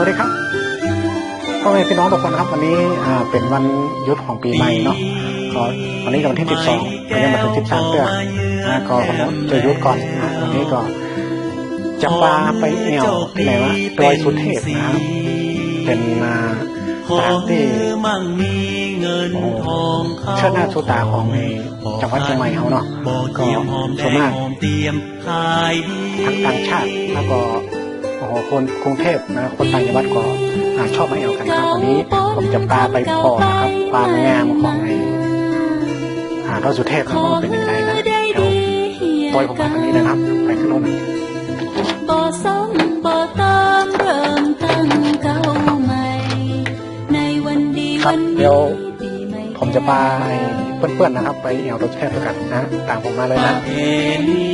วัสดีครับพ่อแม่พี่น้องทุกคนครับวันนี้เป็นวันหยุดของปีใหม่เนาะก็วันนี้วันที่ 12วันนี้มาถึง13เดือนนะก็ผมจะหยุดก่อนนะวันนี้ก็จะปาไปเอี่ยวที่ไหนวะดอยสุเทพนะเป็นอ่าสถานที่เงินโอ้เชิดหน้าชูตาของในจังหวัดเชียงใหม่เขาเนาะก็เทียมหอมส่วนมากทั้งต่างชาติแล้วก็ โอ้โหคนกรุงเทพนะคนต่างจังหวัดก็อ่าชอบมาเอวกันครับวันนี้ผมจะพาไปพอนะครับความงามของไอ้อ่าดอยสุเทพนะว่ามันเป็นยังไงนะเดี๋ยวปล่อยผมมาทางนี้นะครับ ไปขึ้นรถหน่อยบ่ซ้ำบ่ตามเริ่มตั้งเก้าใหม่ในวันดีครับวันเดี๋ยวปีใหม่ ผมจะพาไอ้เพื่อนๆนะครับ ไปเอวรถแทพด้วยกันนะ ตามผมมาเลยนะเพณี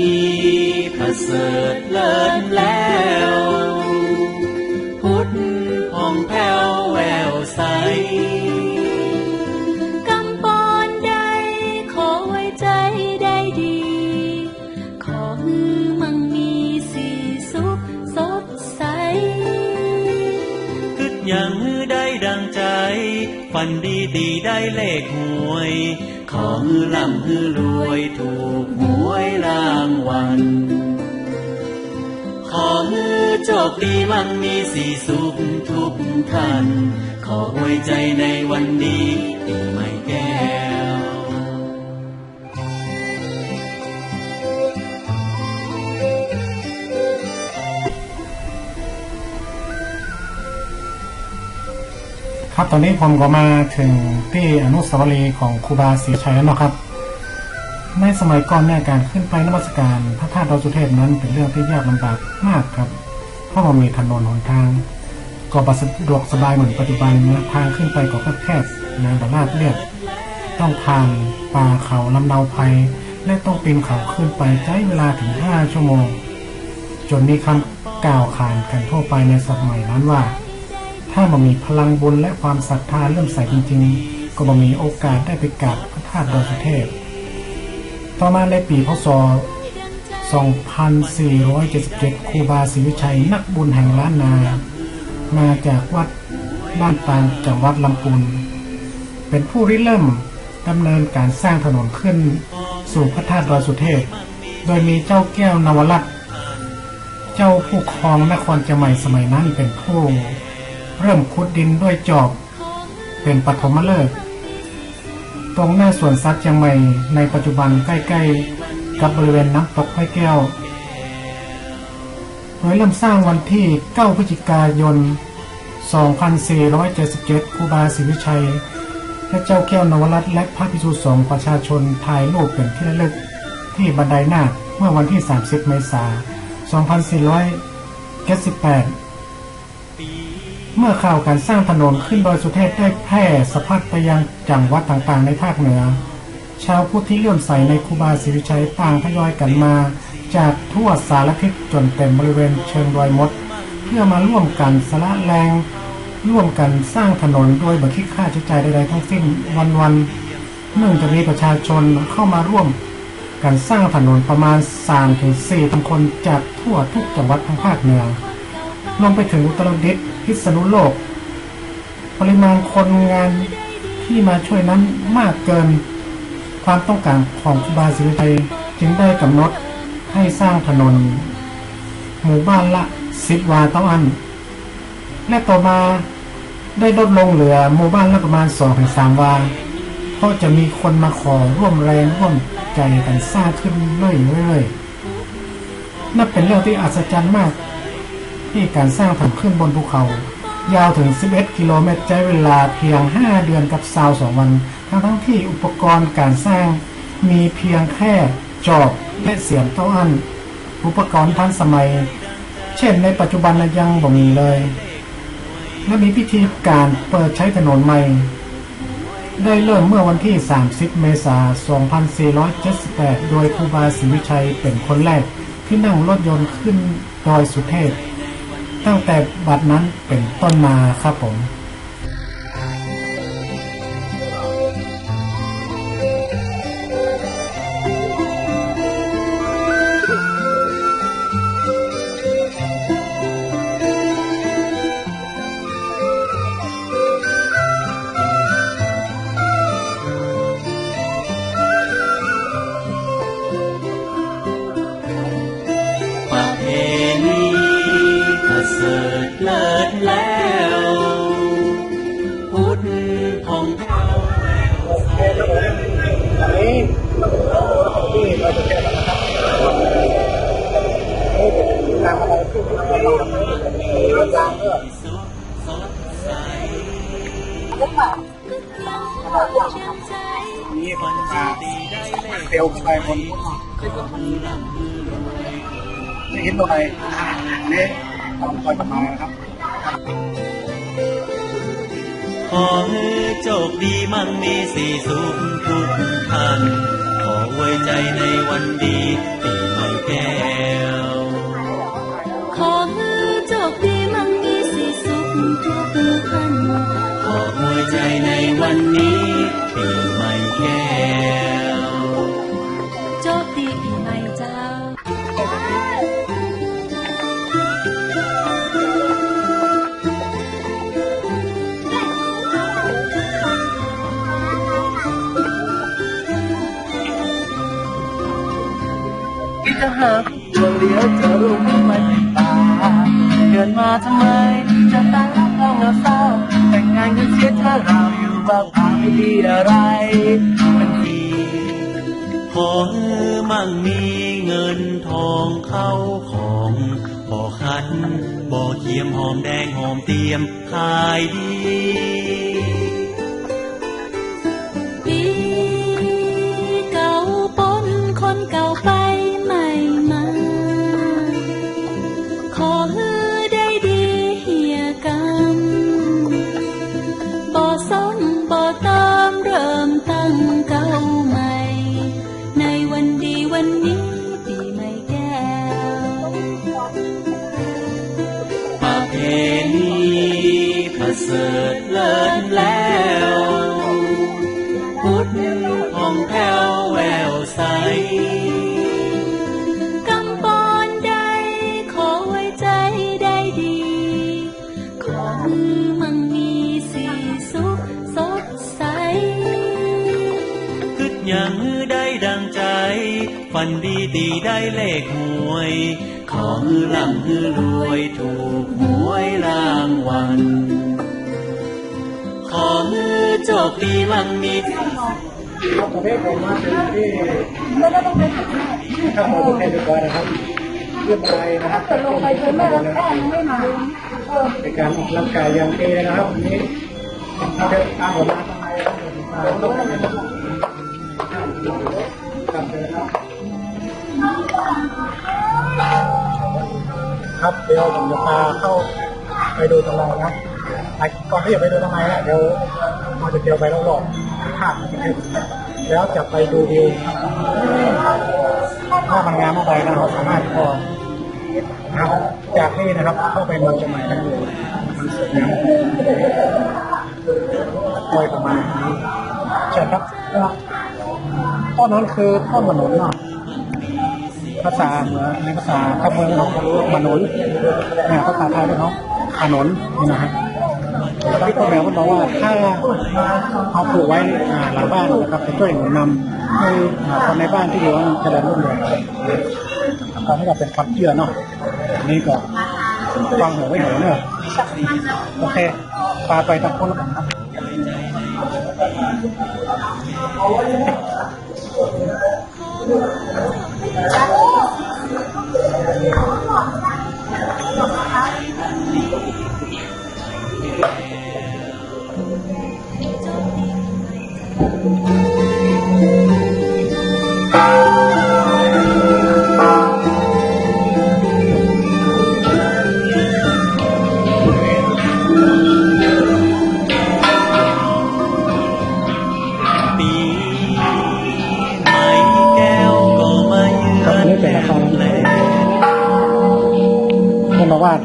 ประเสริฐเลิศแล้ว พุทธองแผ้วแววใส ฝันดีดีได้เลขหวย ขอฮือล่ำฮือรวยถูกหวยรางวัลขอฮือโชคดีมั่งมีสีสุขทุกท่าน ขอหวยใจในวันดีปีใหม่แก้ ครับตอนนี้ผมก็มาถึงที่อนุสาวรีย์ของครูบาศรีชัยแล้วนะครับ ในสมัยก่อนเนี่ยการขึ้นไปนมัสการพระธาตุดอยสุเทพนั้นเป็นเรื่องที่ยากลำบากมากครับ เพราะมันมีถนนหนทาง ก็บสะดวกสบายเหมือนปัจจุบันนะทางขึ้นไปก็แคบๆนะแต่ลาดเรียบต้องผ่านป่าเขาลำเนาไพรและต้องปีนเขาขึ้นไปใช้เวลาถึง 5 ชั่วโมง จนมีคำกล่าวขานกันทั่วไปในสมัยนั้นว่า ถ้ามันมีพลังบุญและความศรัทธาเริ่มใส่จริงๆ ก็บ่มีโอกาสได้ไปกราบพระธาตุดอยสุเทพ ต่อมาในปีพศ 2477 ครูบาศรีวิชัยนักบุญแห่งล้านนา มาจากวัดบ้านปางจังหวัดลำพูนเป็นผู้ริเริ่มดำเนินการสร้างถนนขึ้นสู่พระธาตุดอยสุเทพ โดยมีเจ้าแก้วนวรัตน์เจ้าผู้ครองนครเชียงใหม่สมัยนั้นเป็นผู้ เริ่มขุดดินด้วยจอบ เป็นปฐมฤกษ์ตรงหน้าสวนสัตว์เชียงใหม่ในปัจจุบันใกล้ๆ กับบริเวณน้ำตกไผ่แก้ว โดยเริ่มสร้างวันที่ 9 พฤศจิกายน 2477 ครูบาศรีวิชัย และเจ้าแก้วนวรัตและพระภิกษุสงฆ์ประชาชนถ่ายรูปเป็นที่ระลึกที่บันไดหน้าเมื่อวันที่ 30 เมษายน 2478 เมื่อข่าวการสร้างถนนขึ้นดอยสุเทพได้แพร่สะพัดไปยังจังหวัดต่างๆในภาคเหนือ ชาวพุทธที่เลื่อมใสในครูบาศรีวิชัยต่างทยอยกันมา จากทั่วสารทิศจนเต็มบริเวณเชิงดอยมด เพื่อมาร่วมกันสละแรง ร่วมกันสร้างถนนโดยบัคิดค่าใช้จ่ายใดๆทั้งสิ้นวันๆเนื่องจากมีประชาชนเข้ามาร่วมการสร้างถนนประมาณ3ถึง4พันคนจากทั่วทุกจังหวัดทางภาคเหนือรวมไปถึงอุตรดิตถ์ พิษณุโลก ปริมาณคนงานที่มาช่วยนั้นมากเกินความต้องการของครูบาศรีวิชัยจึงได้กำหนดให้สร้างถนน หมู่บ้านละสิบวาเต้าอัน และต่อมาได้ลดลงเหลือหมู่บ้านละประมาณสองถึงสามวาเพราะจะมีคนมาขอร่วมแรงร่วมใจกันสร้างขึ้นเรื่อยๆนับเป็นเรื่องที่อัศจรรย์มาก ที่การสร้างถนนขึ้นบนภูเขา ยาวถึง 11 กิโลเมตรใช้เวลาเพียง 5 เดือนกับซาวสองวัน ทั้งทั้งที่อุปกรณ์การสร้างมีเพียงแค่จอบและเสียมเท่าอันอุปกรณ์ทันสมัย เช่นในปัจจุบันยังบ่มีเลย และมีพิธีการเปิดใช้ถนนใหม่ ได้เริ่มเมื่อวันที่ 30 เมษายน 2478 โดยครูบาศรีวิชัยเป็นคนแรกที่นั่งรถยนต์ขึ้นดอยสุเทพ ตั้งแต่บัดนั้นเป็นต้นมาครับผม เสริฐเลิศแล้วพุทธของเรานี้ที่เราจะแก้ปัญหาตามอะไรที่เราตามเพื่อนี่มันจะเซลไปบนจะเห็นตัวไหนเนี่ย ต้องคอยกลับมานะครับขอให้โชคดีมั่งมีสีสุขทุกท่านขอไว้ใจในวันดีปีใหม่แก้วขอให้โชคดีมั่งมีสีสุขทุกท่านขออวยใจในวันนี้ปีใหม่แก้ว คิดวงเดียวจะรู้ไหมตาเกิดมาทำไม จะตายรักเราเงาเศร้า แต่งงานกันเสียเธอเราอยู่บ้างพาไม่ดีอะไร มันดีขอมั่งมีเงินทองเข้าของบ่อคันบ่อเทียมหอมแดงหอมเตียมขายดี ฝันดีตีได้เลขหวย ขอมือล่ำมือรวยถูกหวยรางวัลขอมือโชคดีมั่งมีครับตอนนี้ผมมาถึงที่ข้างบนเทนเรียบร้อยนะครับเรียบร้อยนะครับแต่ลงไปคือแม่แล้วแม่ยังไม่มาเป็นการออกกำลังกายอย่างดีเลยนะครับวันนี้เราจะตามผมมาทำไมครับต้องไป ครับ เดี๋ยวผมจะพาเข้าไปดูตรงนั้นนะไปก่อนที่จะไปดูตรงไหนนะเดี๋ยวเราจะเที่ยวไปรอบๆข้างๆนะครับแล้วจะไปดูวิวถ้ามันงามเมื่อไหร่นะเราสามารถพอนะครับจากนี่นะครับเข้าไปเมืองเชียงใหม่ได้เลยมันสวยงามโดยประมาณนี้เชิญครับต้นนั้นคือต้นมะนุนเนาะ ภาษาเหมือในภาษาทับเมืองเขาเรียกมนุนนี่ยภาษาไทยเนเขาขนนนี่นะฮะพี่ต้นแบบก็บอกว่าถ้าเอาปลูกไว้หลังบ้านนะครับจะช่วยหนุนนำให้คนในบ้านที่อยู่เจริญรุ่งเรืองตอนนี้ก็เป็นความเชื่อเนาะนี่ก็ฟังหูไว้หูเนอะโอเคพาไปทางคนละกันครับ ปี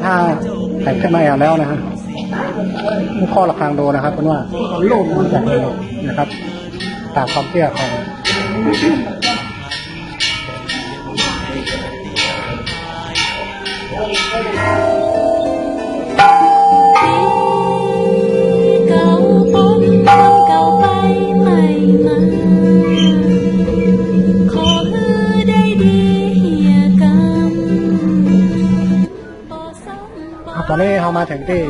ถ้าใครขึ้นมาแอลแล้วนะฮะข้อระคังดูนะครับเป็นว่าโลกมันจะเองนะครับตามความเชื่อของ มาถึงที่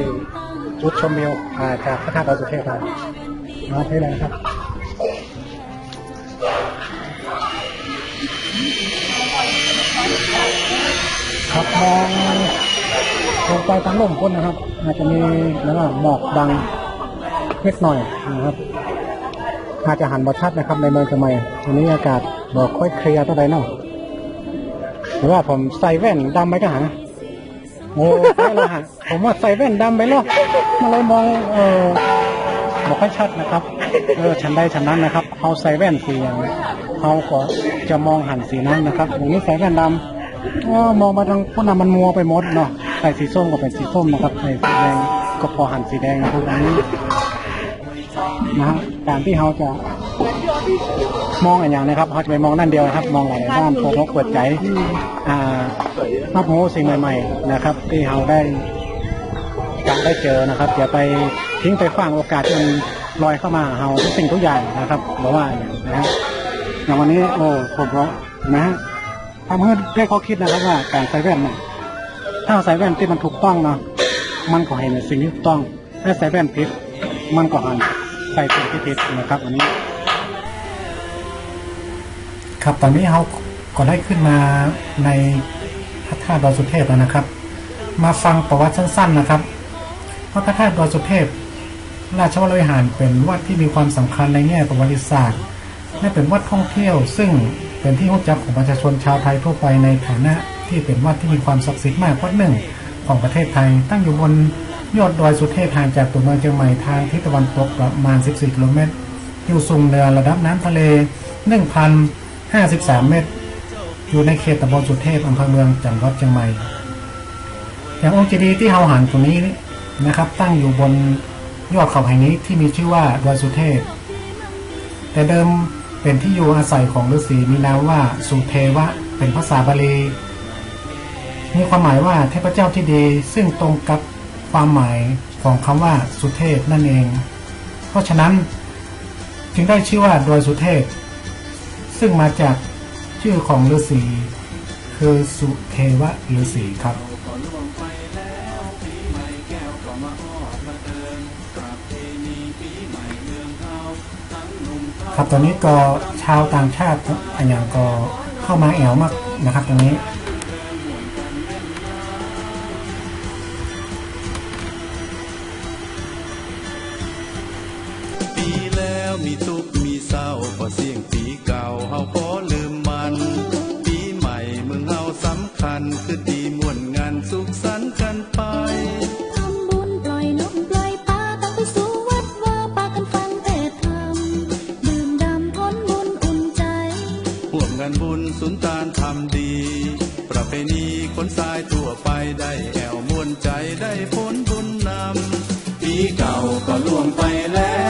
จุดชมวิวอาจากพระธาตุดอยสุเทพครับมาที่ไหนครับครับมองลงไปทางลมพ้นนะครับ อาจจะมีแล้วก็หมอกบังเล็กหน่อยนะครับ อาจจะหันบอชัดนะครับ ในเมืองเชียงใหม่วันนี้อากาศบอกค่อยเคลียร์เท่าไหร่เนาะหรือว่าผมใส่แว่นดำไปก็หา โอ้ใช่แล้วฮะผมว่าใส่แว่นดำไปแล้วมาเลยมองเออบอกค่อยชัดนะครับเออฉันได้ฉันนั้นนะครับเขาใส่แว่นสีอย่างเขาก็จะมองหันสีนั้นนะครับอย่างนี้ใส่แว่นดำอ๋อมองมาทางพวกนั้นมันมัวไปหมดเนาะใส่สีส้มก็เป็นสีส้มนะครับใส่สีแดงก็พอหันสีแดงนะครับอันนี้นะฮะการที่เขาจะมองอย่างนะครับเขาจะไปมองนั่นเดียวนะครับ มองหลายด้านเปิดอกเปิดใจอ่า รับรู้สิ่งใหม่ๆนะครับ ที่เขาได้จะได้เจอนะครับอย่าไปทิ้งไปขว้างโอกาสที่มันลอยเข้ามาเราทุกสิ่งทุกอย่างนะครับหรือว่าอย่างนะฮะอย่างวันนี้โอ้ผมก็นะฮะทำให้ได้ข้อคิดนะครับว่าการใส่แว่นเนี่ยถ้าใส่แว่นที่มันถูกต้องเนาะมันก็เห็นในสิ่งที่ถูกต้องถ้าใส่แว่นผิดมันก็หันใส่สิ่งที่ผิดนะครับอันนี้ ครับตอนนี้เขาก็ได้ขึ้นมาใน ระธาตุดอยสุเทพนะครับ มาฟังประวัติสั้น ๆนะครับพระพระธาตุดอยสุเทพ ราชวรวิหารเป็นวัดที่มีความสำคัญในแง่ประวัติศาสตร์ และเป็นวัดท่องเที่ยว ซึ่งเป็นที่รู้จักของประชาชนชาวไทยทั่วไปในฐานะที่เป็นวัดที่มีความศักดิ์สิทธิ์มากวัดหนึ่งของประเทศไทย ตั้งอยู่บนยอดดอยสุเทพห่างจากตัวเมืองเชียงใหม่ทางทิศตะวันตกประมาณ 14 กิโลเมตรอยู่สูงเหนือระดับน้ำทะเล 1,053 เมตร อยู่ในเขตตำบลสุเทพอำเภอเมืองจังหวัดเชียงใหม่ อย่างองค์เจดีย์ที่เฮาหันตรงนี้นะครับ ตั้งอยู่บนยอดเขาแห่งนี้ที่มีชื่อว่าดอยสุเทพ แต่เดิมเป็นที่อยู่อาศัยของฤาษีมีนามว่าสุเทวะ เป็นภาษาบาลี มีความหมายว่าเทพเจ้าที่ดี ซึ่งตรงกับความหมายของคำว่าสุเทพนั่นเอง เพราะฉะนั้นจึงได้ชื่อว่าดอยสุเทพ ซึ่งมาจาก ชื่อของฤาษีคือสุเทวะฤาษีครับครับตอนนี้ก็ชาวต่างชาติอันย่างก็เข้ามาแอวมากนะครับตรงนี้ ไปได้แอวมวนใจได้ผลบุญนำปีเก่าก็ล่วงไปแล้ว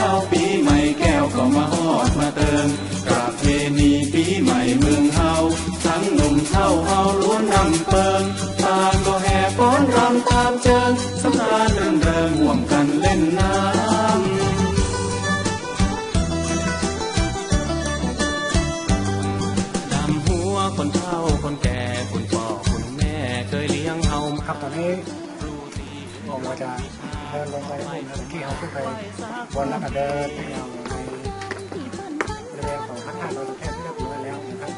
ที่เขาขึ้นไปบนแล้วก็เดินไปยังในบริเวณของพระธาตุดอยสุเทพที่เรียบร้อยแล้วนะครับ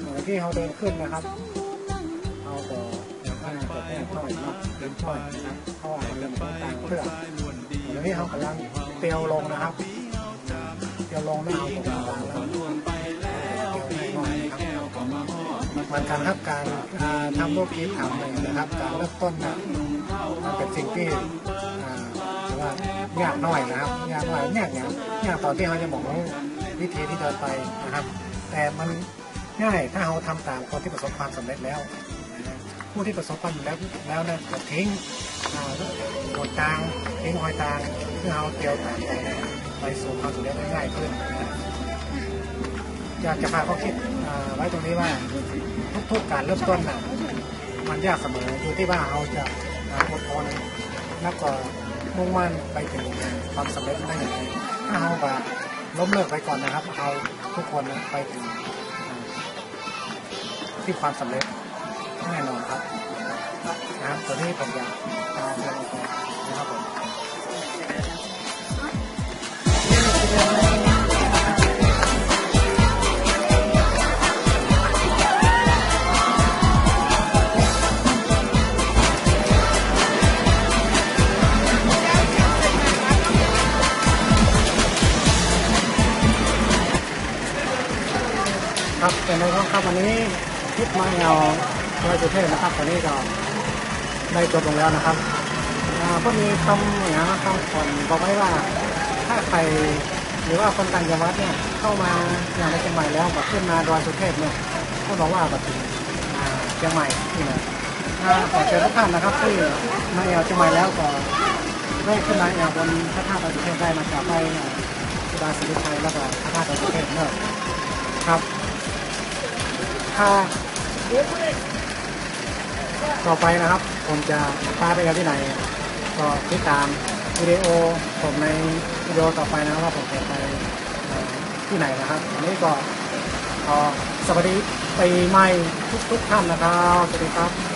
เมื่อที่เขาเดินขึ้นนะครับ เอาก็ยังไม่เปิดแค่ช่อยนะเดินช่อยนะครับเพราะว่ามันเป็นต่างเครื่องเดี๋ยวนี้เขากำลังเตียวลงนะครับเตียวลงแล้วเอาตรงกลางแล้วมือนกันครับการทำรูปคลิปถามหนึ่งนะครับ การเริ่มต้นนะเป็นสิ่งที่ ว่ายากหน่อยนะครับยากหน่อยยากอย่างยากตอนที่เขาจะบอกวิธีที่เดินไปนะครับ แต่มันง่ายถ้าเราทำตามคนที่ประสบความสำเร็จแล้ว ผู้ที่ประสบความสำเร็จแล้วนะจะทิ้งอ่าหดตางทิ้งหอยตางเพื่อเอาเตียวตามไปนะครับไปสู่ความสำเร็จได้ง่ายขึ้นอยากจะพาเขาคิดไว้ตรงนี้ว่าทุกๆการเริ่มต้นนะมันยากเสมออยู่ที่ว่าเราจะอ่าอดทนแล้วก็ มุ่งมั่นไปถึงความสำเร็จได้อย่างไรถ้าเอาแบบล้มเลิกไปก่อนนะครับ เอาทุกคนนะไปถึงที่ความสำเร็จแน่นอนครับนะครับตัวนี้ผมอยากตาเดินไปนะครับผม นในครับวันนี้ทริปมาเอาดอยสุเทพนะครับตอนนี้ก็ได้จบลงแล้วนะครับก็มีคำอย่างนะคำก่อนบอกไว้ว่าถ้าใครหรือว่าคนต่างจังหวัดเนี่ยเข้ามาอย่างในเชียงใหม่แล้วแบบขึ้นมาดอยสุเทพเนี่ยก็บอกว่าแบบเชียงใหม่นี่นะอ่าขอเชิญทุกท่านนะครับที่มาแอวเชียงใหม่แล้วก็ได้ขึ้นมาแอวบนพระธาตุดอยสุเทพได้มาจากไปสุดาศรีวิชัยแล้วก็พระธาตุดอยสุเทพเนอะครับ ถ้าต่อไปนะครับ ผมจะพาไปกันที่ไหน ก็ติดตามวิดีโอผมในวิดีโอต่อไปนะครับว่าผมจะไปที่ไหนนะครับอันนี้ก็ขอสวัสดีปีใหม่ทุกๆท่านนะครับสวัสดีครับ